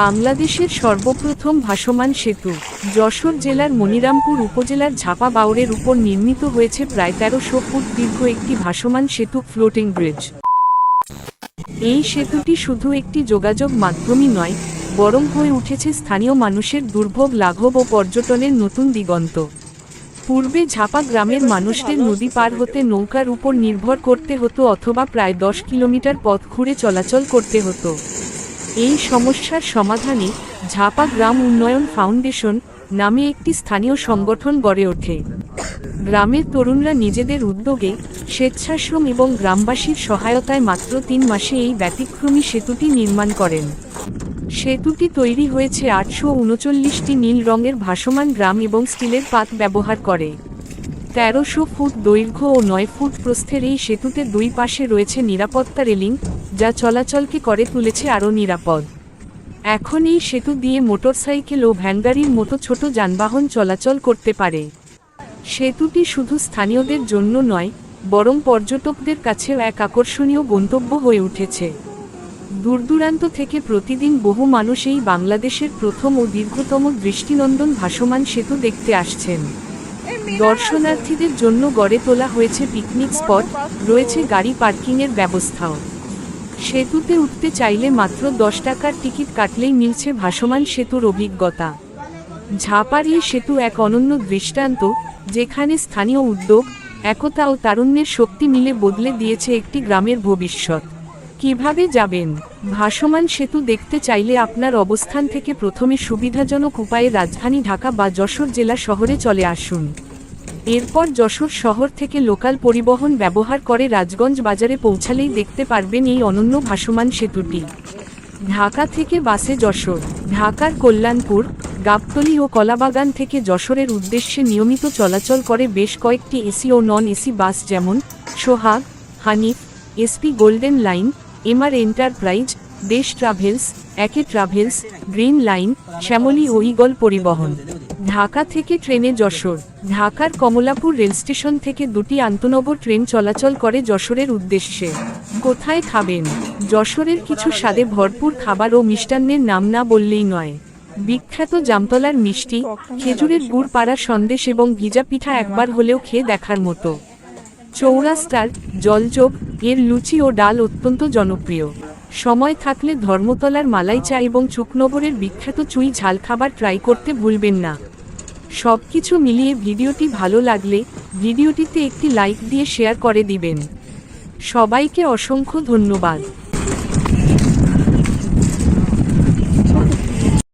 বাংলাদেশের সর্বপ্রথম ভাসমান সেতু, যশোর জেলার মনিরামপুর উপজেলার ঝাপা বাউরের উপর নির্মিত হয়েছে প্রায় তেরোশো ফুট দীর্ঘ একটি ভাসমান সেতু ফ্লোটিং ব্রিজ। এই সেতুটি শুধু একটি যোগাযোগ মাধ্যমই নয়, বরং হয়ে উঠেছে স্থানীয় মানুষের দুর্ভোগ, লাঘব ও পর্যটনের নতুন দিগন্ত। পূর্বে ঝাপা গ্রামের মানুষদের নদী পার হতে নৌকার উপর নির্ভর করতে হতো অথবা প্রায় দশ কিলোমিটার পথ ঘুরে চলাচল করতে হতো। এই সমস্যার সমাধানে ঝাপা গ্রাম উন্নয়ন ফাউন্ডেশন নামে একটি স্থানীয় সংগঠন গড়ে ওঠে। গ্রামের তরুণরা নিজেদের উদ্যোগে স্বেচ্ছাশ্রম এবং গ্রামবাসীর সহায়তায় মাত্র তিন মাসে এই ব্যতিক্রমী সেতুটি নির্মাণ করেন। সেতুটি তৈরি হয়েছে আটশো উনচল্লিশটি নীল রঙের ভাসমান গ্রাম এবং স্টিলের পাত ব্যবহার করে। তেরোশো ফুট দৈর্ঘ্য ও নয় ফুট প্রস্থের এই সেতুতে দুই পাশে রয়েছে নিরাপত্তা রেলিং, যা চলাচলকে করে তুলেছে আরও নিরাপদ। এখন এই সেতু দিয়ে মোটরসাইকেল ও ভ্যানগাড়ির মতো ছোট যানবাহন চলাচল করতে পারে। সেতুটি শুধু স্থানীয়দের জন্য নয়, বরং পর্যটকদের কাছেও এক আকর্ষণীয় গন্তব্য হয়ে উঠেছে। দূরদূরান্ত থেকে প্রতিদিন বহু মানুষ এই বাংলাদেশের প্রথম ও দীর্ঘতম দৃষ্টিনন্দন ভাসমান সেতু দেখতে আসছেন। দর্শনার্থীদের জন্য গড়ে তোলা হয়েছে পিকনিক স্পট রয়েছে গাড়ি পার্কিংয়ের ব্যবস্থাও। সেতুতে উঠতে চাইলে মাত্র দশ টাকার টিকিট কাটলেই মিলছে ভাসমান সেতুর অভিজ্ঞতা। ঝাপার সেতু এক অনন্য দৃষ্টান্ত, যেখানে স্থানীয় উদ্যোগ, একতা ও তারুণ্যের শক্তি মিলে বদলে দিয়েছে একটি গ্রামের ভবিষ্যৎ। কীভাবে যাবেন? ভাসমান সেতু দেখতে চাইলে আপনার অবস্থান থেকে প্রথমে সুবিধাজনক উপায়ে রাজধানী ঢাকা বা যশোর জেলা শহরে চলে আসুন। এরপর যশোর শহর থেকে লোকাল পরিবহন ব্যবহার করে রাজগঞ্জ বাজারে পৌঁছালেই দেখতে পারবেন এই অনন্য ভাসমান সেতুটি। ঢাকা থেকে বাসে যশোর, ঢাকার কল্যাণপুর, গাবতলী ও কলাবাগান থেকে যশোরের উদ্দেশ্যে নিয়মিত চলাচল করে বেশ কয়েকটি এসি ও নন এসি বাস যেমন Sohag, Hanif, SP golden line, MR enterprise, Desh travels, AK travels, green line, Shyamoli ও ইগল পরিবহন। ঢাকা থেকে ট্রেনে যশোর, ঢাকার কমলাপুর রেল স্টেশন থেকে দুটি আন্তনগর ট্রেন চলাচল করে যশোরের উদ্দেশ্যে। কোথায় খাবেন? যশোরের কিছু স্বাদে ভরপুর খাবার ও মিষ্টান্নের নাম না বললেই নয়। বিখ্যাত জামতলার মিষ্টি, খেজুরের গুড় পাড়া সন্দেশ এবং ভিজা পিঠা একবার হলেও খেয়ে দেখার মতো। চৌরাস্তার জলযোগ এর লুচি ও ডাল অত্যন্ত জনপ্রিয়। সময় থাকলে ধর্মতলার মালাই চা এবং চুকনগরের বিখ্যাত চুই ঝাল খাবার ট্রাই করতে ভুলবেন না। সবকিছু মিলিয়ে ভিডিওটি ভালো লাগলে ভিডিওটিতে একটি লাইক দিয়ে শেয়ার করে দিবেন। সবাইকে অসংখ্য ধন্যবাদ।